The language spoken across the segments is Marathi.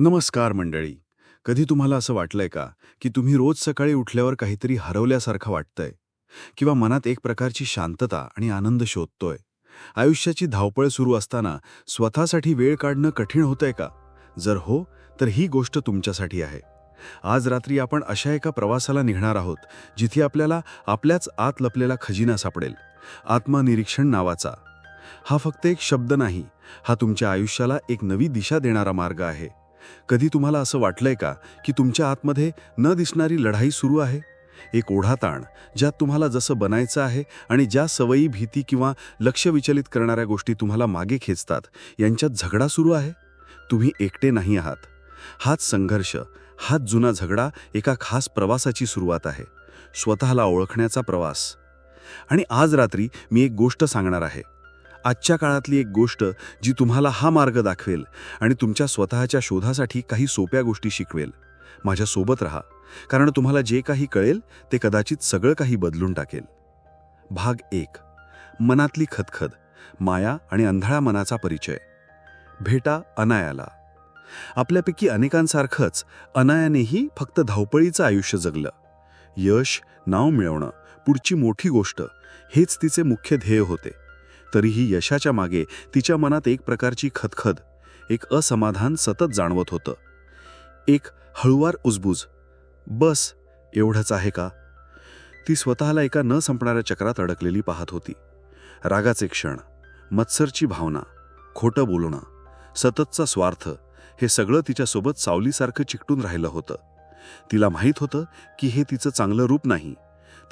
नमस्कार मंडळी. कधी तुम्हाला असं वाटलंय का की तुम्ही रोज सकाळी उठल्यावर काहीतरी हरवल्यासारखं वाटतंय? किंवा मनात एक प्रकारची शांतता आणि आनंद शोधतोय? आयुष्याची धावपळ सुरू असताना स्वतःसाठी वेळ काढणं कठीण होतंय का? जर हो तर ही गोष्ट तुमच्यासाठी आहे. आज रात्री आपण अशा एका प्रवासाला निघणार आहोत जिथे आपल्याला आपल्याच आत लपलेला खजिना सापडेल. आत्मनिरीक्षण नावाचा. हा फक्त एक शब्द नाही हा तुमच्या आयुष्याला एक नवी दिशा देणारा मार्ग आहे. कधी तुम्हाला असं वाटलंय का की तुमच्या आतमध्ये न दिसणारी लढाई सुरू आहे? एक ओढाताण ज्यात तुम्हाला जसं बनायचं आहे आणि ज्या सवयी भीती किंवा लक्ष विचलित करणाऱ्या गोष्टी तुम्हाला मागे खेचतात यांच्यात झगडा सुरू आहे? तुम्ही एकटे नाही आहात. हाच संघर्ष हाच जुना झगडा एका खास प्रवासाची सुरुवात आहे. स्वतःला ओळखण्याचा प्रवास. आणि आज रात्री मी एक गोष्ट सांगणार आहे. आजच्या काळातली एक गोष्ट जी तुम्हाला हा मार्ग दाखवेल आणि तुमच्या स्वतःच्या शोधासाठी काही सोप्या गोष्टी शिकवेल. माझ्यासोबत राहा कारण तुम्हाला जे काही कळेल ते कदाचित सगळं काही बदलून टाकेल. भाग एक मनातली खदखद माया आणि अंधळा मनाचा परिचय. भेटा अनायाला. आपल्यापैकी अनेकांसारखंच अनायानेही फक्त धावपळीचं आयुष्य जगलं. यश नाव मिळवणं पुढची मोठी गोष्ट हेच तिचे मुख्य ध्येय होते. तरीही यशाच्या मागे तिच्या मनात एक प्रकारची खदखद एक असमाधान सतत जाणवत होतं. एक हळुवार उजबूज बस एवढंच आहे का? ती स्वतःला एका न संपणाऱ्या चक्रात अडकलेली पाहत होती. रागाचे क्षण मत्सरची भावना खोटं बोलणं सततचा स्वार्थ हे सगळं तिच्यासोबत सावलीसारखं चिकटून राहिलं होतं. तिला माहीत होतं की हे तिचं चांगलं रूप नाही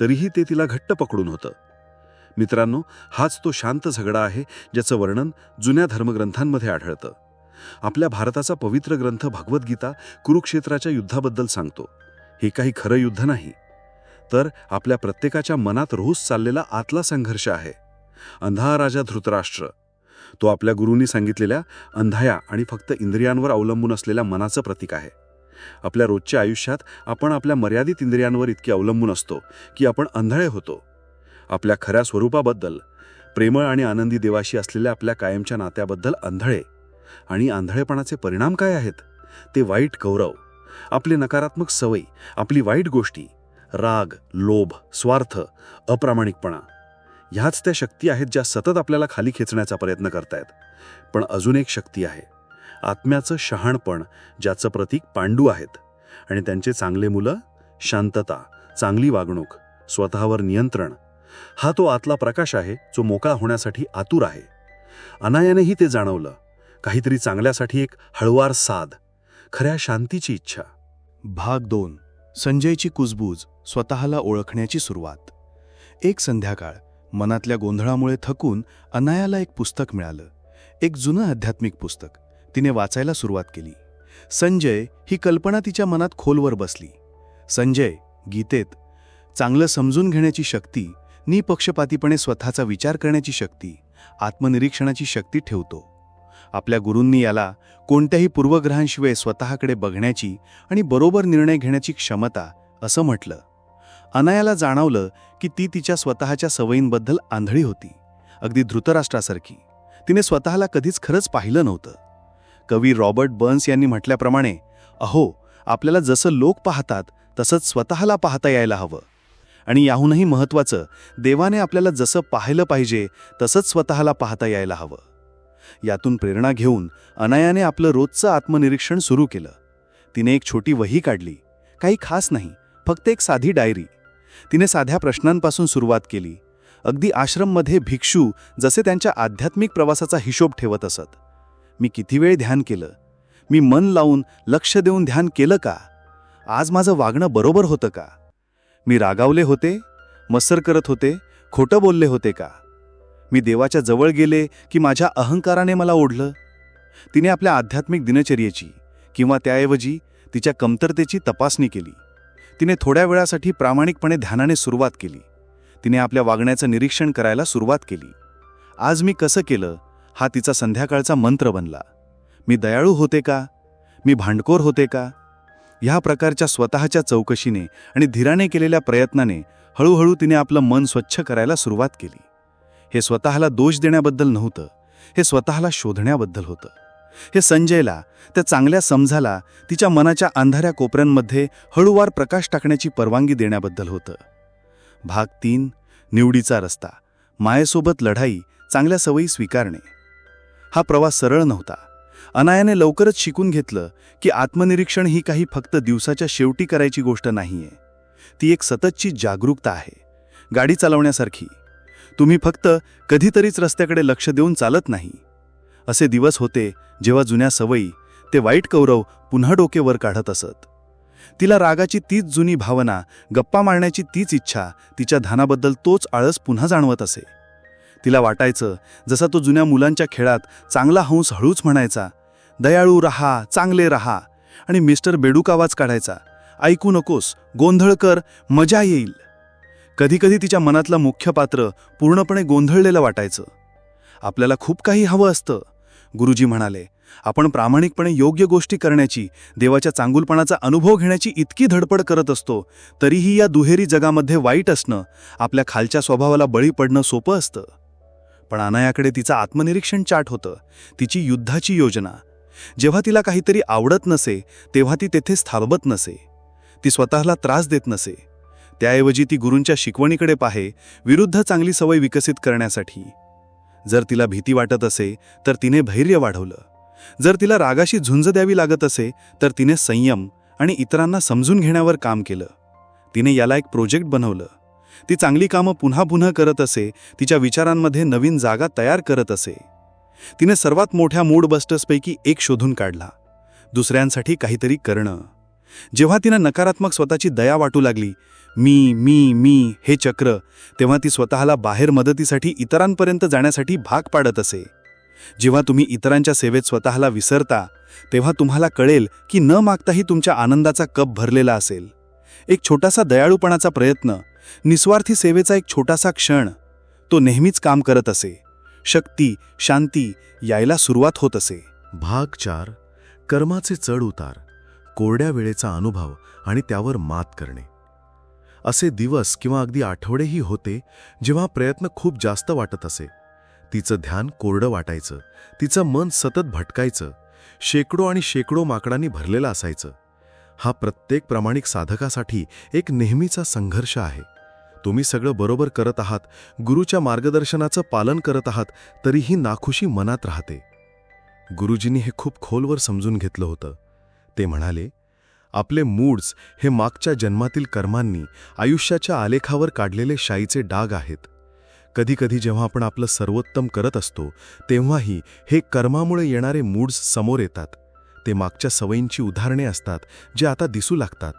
तरीही ते तिला घट्ट पकडून होतं. मित्रांनो हाच तो शांत झगडा आहे ज्याचं वर्णन जुन्या धर्मग्रंथांमध्ये आढळतं. आपल्या भारताचा पवित्र ग्रंथ भगवद्गीता कुरुक्षेत्राच्या युद्धाबद्दल सांगतो. हे काही खरं युद्ध नाही. तर आपल्या प्रत्येकाच्या मनात रोज चाललेला आतला संघर्ष आहे. अंधा राजा धृतराष्ट्र. तो आपल्या गुरूंनी सांगितलेल्या अंधाया आणि फक्त इंद्रियांवर अवलंबून असलेल्या मनाचं प्रतीक आहे. आपल्या रोजच्या आयुष्यात आपण आपल्या मर्यादित इंद्रियांवर इतके अवलंबून असतो की आपण अंधळे होतो. आपल्या खऱ्या स्वरूपाबद्दल. प्रेमळ आणि आनंदी देवाशी असलेल्या आपल्या कायमच्या नात्याबद्दल आंधळे आणि आंधळेपणाचे परिणाम काय आहेत? ते वाईट गौरव आपले नकारात्मक सवयी आपली वाईट गोष्टी राग लोभ स्वार्थ अप्रामाणिकपणा. ह्याच त्या शक्ती आहेत ज्या सतत आपल्याला खाली खेचण्याचा प्रयत्न करतायत. पण अजून एक शक्ती आहे. आत्म्याचं शहाणपण ज्याचं प्रतीक पांडू आहेत. आणि त्यांचे चांगले मुलं शांतता चांगली वागणूक स्वतःवर नियंत्रण हा तो आतला प्रकाश आहे जो मोकळा होण्यासाठी आतुर आहे. अनायानेही ते जाणवलं. काहीतरी चांगल्यासाठी एक हळवार साध खऱ्या शांतीची इच्छा. भाग दोन. संजयची कुजबूज स्वतःला ओळखण्याची सुरुवात. एक संध्याकाळ मनातल्या गोंधळामुळे थकून अनायाला एक पुस्तक मिळालं. एक जुनं आध्यात्मिक पुस्तक. तिने वाचायला सुरुवात केली. संजय ही कल्पना तिच्या मनात खोलवर बसली. संजय गीतेत चांगलं समजून घेण्याची शक्ती निपक्षपातीपणे स्वतःचा विचार करण्याची शक्ती आत्मनिरीक्षणाची शक्ती ठेवतो. आपल्या गुरूंनी याला कोणत्याही पूर्वग्रहांशिवाय स्वतःकडे बघण्याची आणि बरोबर निर्णय घेण्याची क्षमता असं म्हटलं. अनायाला जाणवलं की ती तिच्या स्वतःच्या सवयींबद्दल आंधळी होती अगदी धृतराष्ट्रासारखी. तिने स्वतःला कधीच खरंच पाहिलं नव्हतं. कवी रॉबर्ट बर्न्स यांनी म्हटल्याप्रमाणे अहो आपल्याला जसं लोक पाहतात तसंच स्वतःला पाहता यायला हवं. आणि याहूनही महत्त्वाचं देवाने आपल्याला जसं पाहिलं पाहिजे तसंच स्वतःला पाहता यायला हवं. यातून प्रेरणा घेऊन अनायाने आपलं रोजचं आत्मनिरीक्षण सुरू केलं. तिने एक छोटी वही काढली. काही खास नाही फक्त एक साधी डायरी. तिने साध्या प्रश्नांपासून सुरुवात केली. अगदी आश्रममध्ये भिक्षू जसे त्यांच्या आध्यात्मिक प्रवासाचा हिशोब ठेवत असत. मी किती वेळ ध्यान केलं? मी मन लावून लक्ष देऊन ध्यान केलं का? आज माझं वागणं बरोबर होतं का? मी रागावले होते मत्सर करत होते खोटं बोलले होते का? मी देवाच्या जवळ गेले की माझ्या अहंकाराने मला ओढलं. तिने आपल्या आध्यात्मिक दिनचर्येची किंवा त्याऐवजी तिच्या कमतरतेची तपासणी केली. तिने थोड्या वेळासाठी प्रामाणिकपणे ध्यानाने सुरुवात केली. तिने आपल्या वागण्याचं निरीक्षण करायला सुरुवात केली. आज मी कसं केलं हा तिचा संध्याकाळचा मंत्र बनला. मी दयाळू होते का? मी भांडकोर होते का? ह्या प्रकारच्या स्वतःच्या चौकशीने आणि धीराने केलेल्या प्रयत्नाने हळूहळू तिने आपलं मन स्वच्छ करायला सुरुवात केली. हे स्वतःला दोष देण्याबद्दल नव्हतं हे स्वतःला शोधण्याबद्दल होतं. हे संजयला त्या चांगल्या समजाला तिच्या मनाच्या अंधाऱ्या कोपऱ्यांमध्ये हळूवार प्रकाश टाकण्याची परवानगी देण्याबद्दल होतं. भाग तीन निवडीचा रस्ता मायेसोबत लढाई चांगल्या सवयी स्वीकारणे. हा प्रवास सरळ नव्हता. अनायाने लवकरच शिकून घेतलं की आत्मनिरीक्षण ही काही फक्त दिवसाच्या शेवटी करायची गोष्ट नाहीये. ती एक सततची जागरूकता आहे. गाडी चालवण्यासारखी. तुम्ही फक्त कधीतरीच रस्त्याकडे लक्ष देऊन चालत नाही. असे दिवस होते जेव्हा जुन्या सवयी ते वाईट कौरव पुन्हा डोकेवर काढत असत. तिला रागाची तीच जुनी भावना गप्पा मारण्याची तीच इच्छा तिच्या धानाबद्दल तोच आळस पुन्हा जाणवत असे. तिला वाटायचं जसा तो जुन्या मुलांच्या खेळात चांगला हंस हळूच म्हणायचा दयाळू रहा चांगले रहा. आणि मिस्टर बेडूक आवाज काढायचा. ऐकू नकोस गोंधळ कर मजा येईल. कधीकधी तिच्या मनातलं मुख्य पात्र पूर्णपणे गोंधळलेलं वाटायचं. आपल्याला खूप काही हवं असतं. गुरुजी म्हणाले आपण प्रामाणिकपणे योग्य गोष्टी करण्याची देवाच्या चांगुलपणाचा अनुभव घेण्याची इतकी धडपड करत असतो तरीही या दुहेरी जगामध्ये वाईट असणं आपल्या खालच्या स्वभावाला बळी पडणं सोपं असतं. पण अनायाकडे तिचं आत्मनिरीक्षण चाट होतं. तिची युद्धाची योजना जेव्हा तिला काहीतरी आवडत नसे तेव्हा ती तेथेच थांबत नसे. ती स्वतःला त्रास देत नसे. त्याऐवजी ती गुरूंच्या शिकवणीकडे पाहे विरुद्ध चांगली सवय विकसित करण्यासाठी. जर तिला भीती वाटत असे तर तिने धैर्य वाढवलं. जर तिला रागाशी झुंज द्यावी लागत असे तर तिने संयम आणि इतरांना समजून घेण्यावर काम केलं. तिने याला एक प्रोजेक्ट बनवलं. ती चांगली कामं पुन्हा पुन्हा करत असे तिच्या विचारांमध्ये नवीन जागा तयार करत असे. तिने सर्वात मोठ्या मूड बस्टर्सपैकी एक शोधून काढला. दुसऱ्यांसाठी काहीतरी करणं. जेव्हा तिनं नकारात्मक स्वतःची दया वाटू लागली मी मी मी हे चक्र तेव्हा ती स्वतःला बाहेर मदतीसाठी इतरांपर्यंत जाण्यासाठी भाग पाडत असे. जेव्हा तुम्ही इतरांच्या सेवेत स्वतःला विसरता तेव्हा तुम्हाला कळेल की न मागताही तुमच्या आनंदाचा कप भरलेला असेल. एक छोटासा दयाळूपणाचा प्रयत्न निस्वार्थी सेवेचा एक छोटासा क्षण तो नेहमीच काम करत असे. शक्ती शांती यायला सुरुवात होत असे. भाग चार कर्माचे चढ उतार कोरड्या वेळेचा अनुभव आणि त्यावर मात करणे. असे दिवस किंवा अगदी आठवडेही होते जेव्हा प्रयत्न खूप जास्त वाटत असे. तिचं ध्यान कोरडं वाटायचं तिचं मन सतत भटकायचं शेकडो आणि शेकडो माकडांनी भरलेलं असायचं. हा प्रत्येक प्रामाणिक साधकासाठी एक नेहमीचा संघर्ष आहे. तुम्ही सगळं बरोबर करत आहात गुरुच्या मार्गदर्शनाचं पालन करत आहात तरीही नाखुशी मनात राहते. गुरुजींनी हे खूप खोलवर समजून घेतलं होतं. ते म्हणाले आपले मूड्स हे मागच्या जन्मातील कर्मांनी आयुष्याच्या आलेखावर काढलेले शाईचे डाग आहेत. कधीकधी जेव्हा आपण आपलं सर्वोत्तम करत असतो तेव्हाही हे कर्मामुळे येणारे मूड्स समोर येतात. ते मागच्या सवयींची उदाहरणे असतात जे आता दिसू लागतात.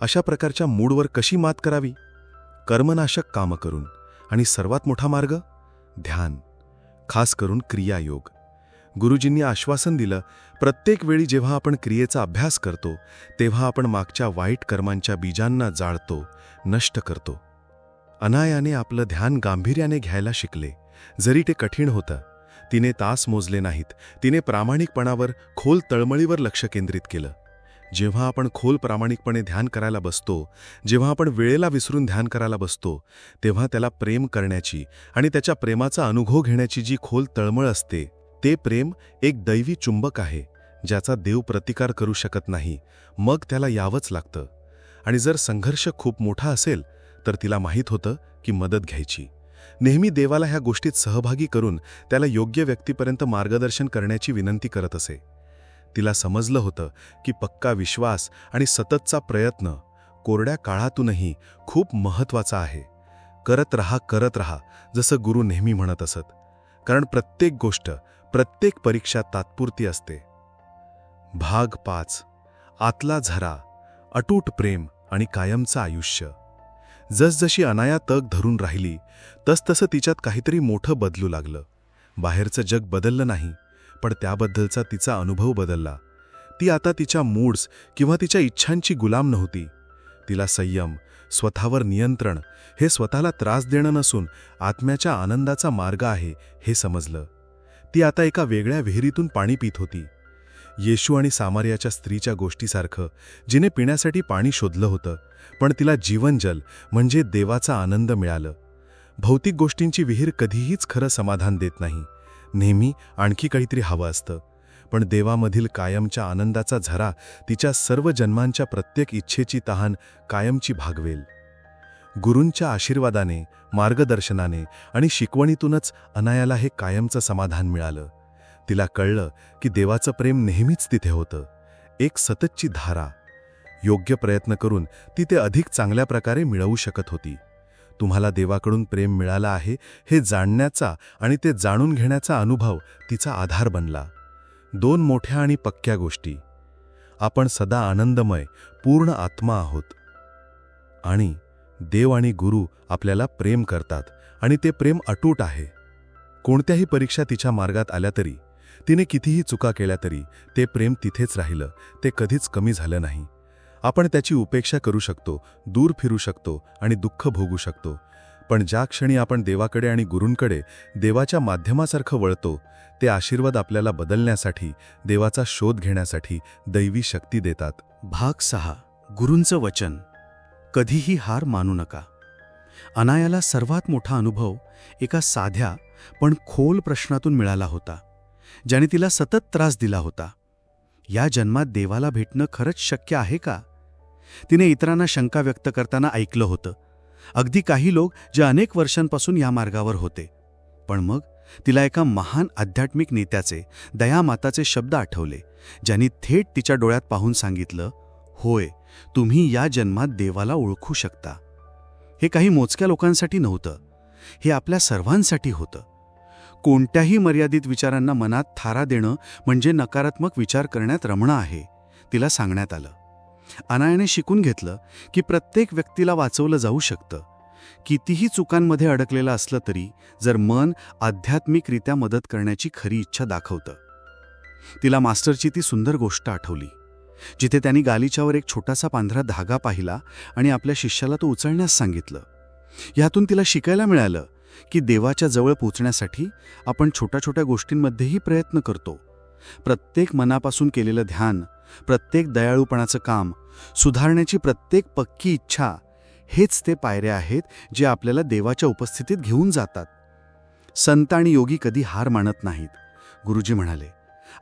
अशा प्रकारच्या मूडवर कशी मात करावी? कर्मनाशक कामं करून आणि सर्वात मोठा मार्ग? ध्यान खास करून क्रियायोग. गुरुजींनी आश्वासन दिलं प्रत्येक वेळी जेव्हा आपण क्रियेचा अभ्यास करतो तेव्हा आपण मागच्या वाईट कर्मांच्या बीजांना जाळतो नष्ट करतो. अनायाने आपलं ध्यान गांभीर्याने घ्यायला शिकले. जरी ते कठीण होतं तिने तास मोजले नाहीत तिने प्रामाणिकपणावर खोल तळमळीवर लक्ष केंद्रित केलं. जेव्हा आपण खोल प्रामाणिकपणे ध्यान करायला बसतो जेव्हा आपण वेळेला विसरून ध्यान करायला बसतो तेव्हा त्याला प्रेम करण्याची आणि त्याच्या प्रेमाचा अनुभव घेण्याची जी खोल तळमळ असते ते प्रेम एक दैवी चुंबक आहे ज्याचा देव प्रतिकार करू शकत नाही मग त्याला यावंच लागतं. आणि जर संघर्ष खूप मोठा असेल तर तिला माहीत होतं की मदत घ्यायची. नेहमी देवाला ह्या गोष्टीत सहभागी करून त्याला योग्य व्यक्तीपर्यंत मार्गदर्शन करण्याची विनंती करत असे. तिला समजलं होतं की पक्का विश्वास आणि सततचा प्रयत्न कोरड्या काळातूनही खूप महत्त्वाचा आहे. करत रहा करत रहा जसं गुरु नेहमी म्हणत असत. कारण प्रत्येक गोष्ट प्रत्येक परीक्षा तात्पुरती असते. भाग पाच. आतला झरा अटूट प्रेम आणि कायमचं आयुष्य. जसजशी अनाया तग धरून राहिली तसतसं तिच्यात काहीतरी मोठं बदलू लागलं. बाहेरचं जग बदललं नाही. पण त्याबद्दलचा तिचा अनुभव बदलला. ती आता तिच्या मूड्स किंवा तिच्या इच्छांची गुलाम नव्हती. तिला संयम स्वतःवर नियंत्रण हे स्वतःला त्रास देणं नसून आत्म्याच्या आनंदाचा मार्ग आहे हे समजलं. ती आता एका वेगळ्या विहिरीतून पाणी पित होती. येशू आणि सामार्याच्या स्त्रीच्या गोष्टीसारखं जिने पिण्यासाठी पाणी शोधलं होतं पण तिला जीवनजल म्हणजे देवाचा आनंद मिळालं. भौतिक गोष्टींची विहीर कधीहीच खरं समाधान देत नाही. नेहमी आणखी काहीतरी हवं असतं. पण देवामधील कायमच्या आनंदाचा झरा तिच्या सर्व जन्मांच्या प्रत्येक इच्छेची तहान कायमची भागवेल. गुरूंच्या आशीर्वादाने मार्गदर्शनाने आणि शिकवणीतूनच अनायाला हे कायमचं समाधान मिळालं. तिला कळलं की देवाचं प्रेम नेहमीच तिथे होतं. एक सततची धारा. योग्य प्रयत्न करून ती ते अधिक चांगल्या प्रकारे मिळवू शकत होती. तुम्हाला देवाकडून प्रेम मिळालं आहे हे जाणण्याचा आणि ते जाणून घेण्याचा अनुभव तिचा आधार बनला. दोन मोठ्या आणि पक्क्या गोष्टी. आपण सदा आनंदमय पूर्ण आत्मा आहोत. आणि देव आणि गुरु आपल्याला प्रेम करतात आणि ते प्रेम अटूट आहे. कोणत्याही परीक्षा तिच्या मार्गात आल्या तरी तिने कितीही चुका केल्या तरी ते प्रेम तिथेच राहिलं ते कधीच कमी झालं नाही. आपण त्याची उपेक्षा करू शकतो दूर फिरू शकतो आणि दुःख भोगू शकतो. पण ज्या क्षणी आपण देवाकडे आणि गुरूंकडे देवाच्या माध्यमासारखं वळतो ते आशीर्वाद आपल्याला बदलण्यासाठी देवाचा शोध घेण्यासाठी दैवी शक्ती देतात. भाग सहा. गुरूंचं वचन. कधीही हार मानू नका. अनायाला सर्वात मोठा अनुभव एका साध्या पण खोल प्रश्नातून मिळाला होता ज्याने तिला सतत त्रास दिला होता. या जन्मात देवाला भेटणं खरंच शक्य आहे का? तिने इतरांना शंका व्यक्त करताना ऐकलं होतं. अगदी काही लोक जे अनेक वर्षांपासून या मार्गावर होते. पण मग तिला एका महान आध्यात्मिक नेत्याचे दयामाताचे शब्द आठवले ज्यांनी थेट तिच्या डोळ्यात पाहून सांगितलं होय तुम्ही या जन्मात देवाला ओळखू शकता. हे काही मोजक्या लोकांसाठी नव्हतं. हे आपल्या सर्वांसाठी होतं. कोणत्याही मर्यादित विचारांना मनात थारा देणं म्हणजे नकारात्मक विचार करण्यात रमणं आहे तिला सांगण्यात आलं. अनायाने शिकून घेतलं की प्रत्येक व्यक्तीला वाचवलं जाऊ शकतं. कितीही चुकांमध्ये अडकलेलं असलं तरी जर मन आध्यात्मिकरित्या मदत करण्याची खरी इच्छा दाखवतं. तिला मास्टरची ती सुंदर गोष्ट आठवली. जिथे त्यांनी गालिच्यावर एक छोटासा पांढरा धागा पाहिला आणि आपल्या शिष्याला तो उचलण्यास सांगितलं. यातून तिला शिकायला मिळालं की देवाच्या जवळ पोचण्यासाठी आपण छोट्या छोट्या गोष्टींमध्येही प्रयत्न करतो. प्रत्येक मनापासून केलेलं ध्यान प्रत्येक दयाळूपणाचं काम सुधारण्याची प्रत्येक पक्की इच्छा हेच ते पायऱ्या आहेत जे आपल्याला देवाच्या उपस्थितीत घेऊन जातात. संत आणि योगी कधी हार मानत नाहीत. गुरुजी म्हणाले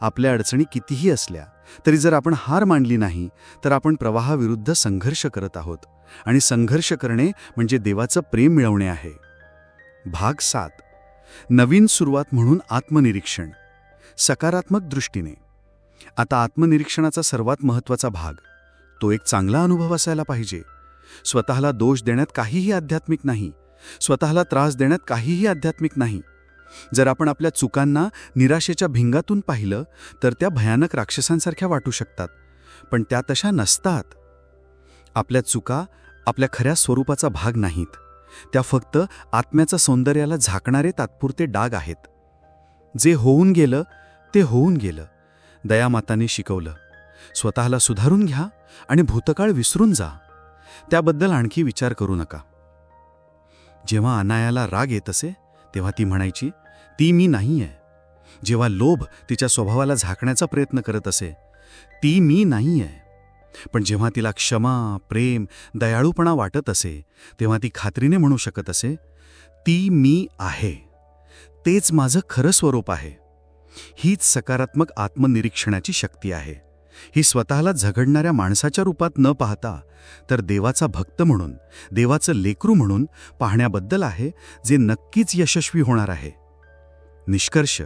आपल्या अडचणी कितीही असल्या तरी जर आपण हार मानली नाही तर आपण प्रवाहाविरुद्ध संघर्ष करत आहोत. आणि संघर्ष करणे म्हणजे देवाचं प्रेम मिळवणे आहे. भाग सात. नवीन सुरुवात म्हणून आत्मनिरीक्षण. सकारात्मक दृष्टीने. आता आत्मनिरीक्षणाचा सर्वात महत्त्वाचा भाग. तो एक चांगला अनुभव असायला पाहिजे. स्वतःला दोष देण्यात काहीही आध्यात्मिक नाही. स्वतःला त्रास देण्यात काहीही आध्यात्मिक नाही. जर आपण आपल्या चुकांना निराशेच्या भिंगातून पाहिलं तर त्या भयानक राक्षसांसारख्या वाटू शकतात. पण त्या तशा नसतात. आपल्या चुका आपल्या खऱ्या स्वरूपाचा भाग नाहीत. त्या फक्त आत्म्याच्या सौंदर्याला झाकणारे तात्पुरते डाग आहेत. जे होऊन गेलं ते होऊन गेलं. दयामातांनी शिकवलं. स्वतःला सुधारून घ्या आणि भूतकाळ विसरून जा. त्याबद्दल आणखी विचार करू नका. जेव्हा अनायाला राग येत असे तेव्हा ती म्हणायची ती मी नाही आहे जेव्हा लोभ तिच्या स्वभावाला झाकण्याचा प्रयत्न करत असे ती मी नाही आहे पण जेव्हा तिला क्षमा प्रेम दयाळूपणा वाटत असे तेव्हा ती खात्रीने म्हणू शकत असे ती मी आहे. तेच माझं खरं स्वरूप आहे. हीच सकारात्मक आत्मनिरीक्षणाची शक्ती आहे. ही स्वतःला झगडणाऱ्या माणसाच्या रूपात न पाहता तर देवाचा भक्त म्हणून देवाचं लेकरू म्हणून पाहण्याबद्दल आहे जे नक्कीच यशस्वी होणार आहे. निष्कर्ष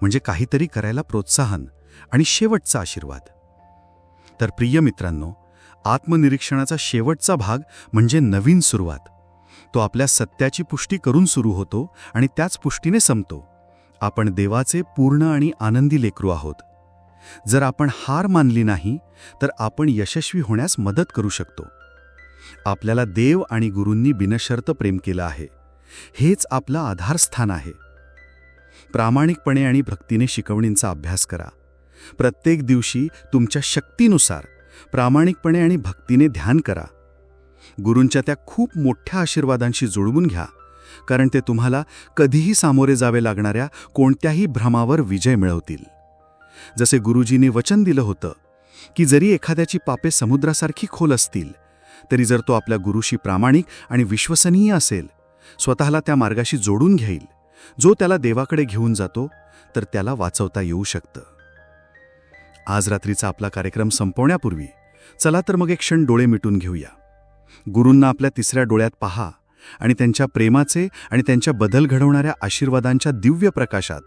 म्हणजे काहीतरी करायला प्रोत्साहन आणि शेवटचा आशीर्वाद. तर प्रिय मित्रांनो आत्मनिरीक्षणाचा शेवटचा भाग म्हणजे नवीन सुरुवात. तो आपल्या सत्याची पुष्टी करून सुरू होतो आणि त्याच पुष्टीने संपतो. आपण देवाचे पूर्ण आणि आनंदी लेकरू आहोत. जर आपण हार मानली नाही तर आपण यशस्वी होण्यास मदत करू शकतो. आपल्याला देव आणि गुरूंनी बिनशर्त प्रेम केलं आहे. हेच आपलं आधारस्थान आहे. प्रामाणिकपणे आणि भक्तीने शिकवणींचा अभ्यास करा. प्रत्येक दिवशी तुमच्या शक्तीनुसार प्रामाणिकपणे आणि भक्तीने ध्यान करा. गुरूंच्या त्या खूप मोठ्या आशीर्वादांशी जुळवून घ्या. कारण ते तुम्हाला कधीही सामोरे जावे लागणाऱ्या कोणत्याही भ्रमावर विजय मिळवतील. जसे गुरुजीने वचन दिलं होतं की जरी एखाद्याची पापे समुद्रासारखी खोल असतील तरी जर तो आपल्या गुरुशी प्रामाणिक आणि विश्वसनीय असेल स्वतःला त्या मार्गाशी जोडून घेईल. जो त्याला देवाकडे घेऊन जातो तर त्याला वाचवता येऊ शकतं. आज रात्रीचा आपला कार्यक्रम संपवण्यापूर्वी चला तर मग एक क्षण डोळे मिटून घेऊया. गुरूंना आपल्या तिसऱ्या डोळ्यात पहा. आणि त्यांच्या प्रेमाचे आणि त्यांच्या बदल घडवणाऱ्या आशीर्वादांच्या दिव्य प्रकाशात.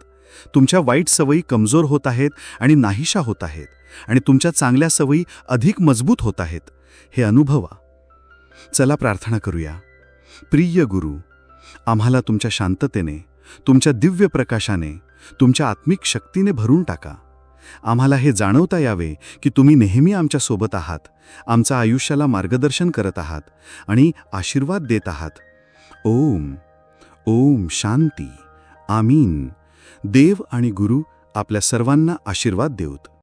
तुमच्या वाईट सवयी कमजोर होत आहेत आणि नाहीशा होत आहेत आणि तुमच्या चांगल्या सवयी अधिक मजबूत होत आहेत. हे अनुभवा. चला प्रार्थना करूया. प्रिय गुरु आम्हाला तुमच्या शांततेने तुमच्या दिव्य प्रकाशाने तुमच्या आत्मिक शक्तीने भरून टाका. आम्हाला हे जाणवता यावे की तुम्ही नेहमी आमच्यासोबत आहात आमच्या आयुष्याला मार्गदर्शन करत आहात आणि आशीर्वाद देत आहात. ओम ओम शांती आमीन. देव आणि गुरु आपल्या सर्वांना आशीर्वाद देऊत